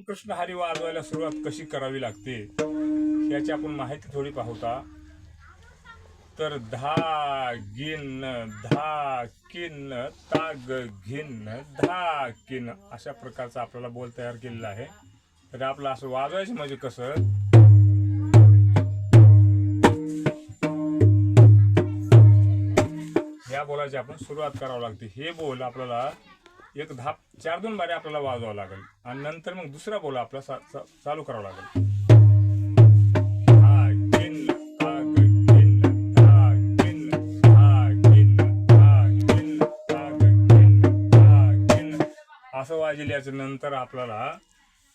कृष्ण हरी वाजवायला सुरुवात कशी करावी लागते याची आपण माहिती थोडी पाहूता तर धा गिन धा किन ताग घिन धा किन अशा प्रकारचा आपल्याला बोल तयार केलेला आहे. तर आपलं असं वाजवायचं म्हणजे कसं? या बोलाची आपण सुरुवात करावं लागते. हे बोल आपल्याला एक दहा चार दोन बारे आपल्याला वाजवावं लागेल. आणि नंतर मग दुसरा बोल आपला सा चा- चालू करावा लागेल. धा, गिन, ताग, असं वाजल्याच्या नंतर आपल्याला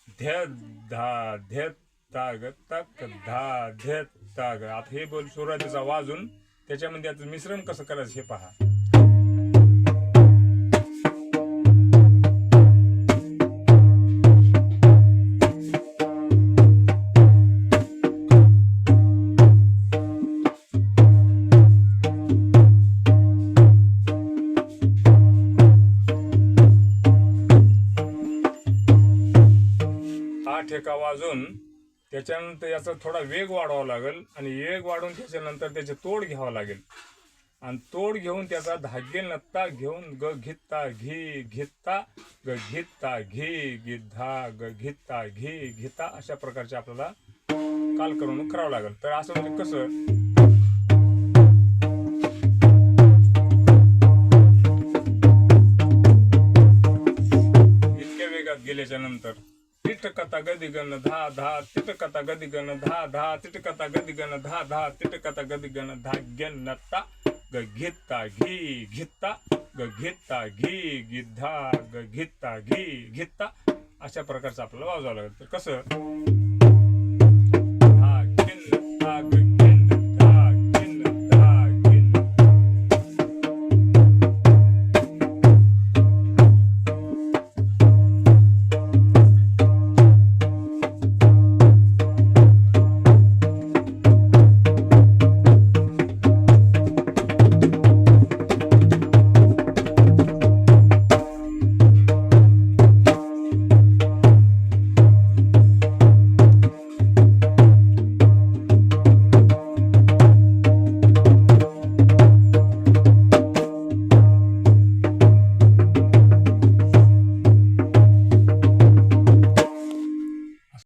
ध्य धा ध्य ताग तक धा ध्य ताग आता हे बोल सुरुवातीचा वाजून त्याच्यामध्ये आता मिश्रण कसं करायचं हे पहा. ठेका वाजून त्याच्यानंतर याचा थोडा वेग वाढवावा लागेल आणि वेग वाढवून त्याच्यानंतर त्याचे तोड घ्यावं लागेल. आणि तोड घेऊन त्याचा धाग्य नत्ता घेऊन ग घित्ता घी घेता ग घित्ता घी गिद्धा ग घित्ता घी घेता अशा प्रकारचे आपल्याला काल करून करावं लागेल. तर असं म्हणजे कसं? इतक्या वेगात गेल्याच्यानंतर तिटकता गदिगन धा धा तिटकता गदिगन धा धा तिटकता गदिगन धा धा तिटकता गदिगन धाग्यन्नता ग घेता घी घित्ता ग घेता घी गिद्धा ग घेता घी घित्ता. अशा प्रकारचं आपल्याला वाजवावं लागेल. तर कसं? धा गिन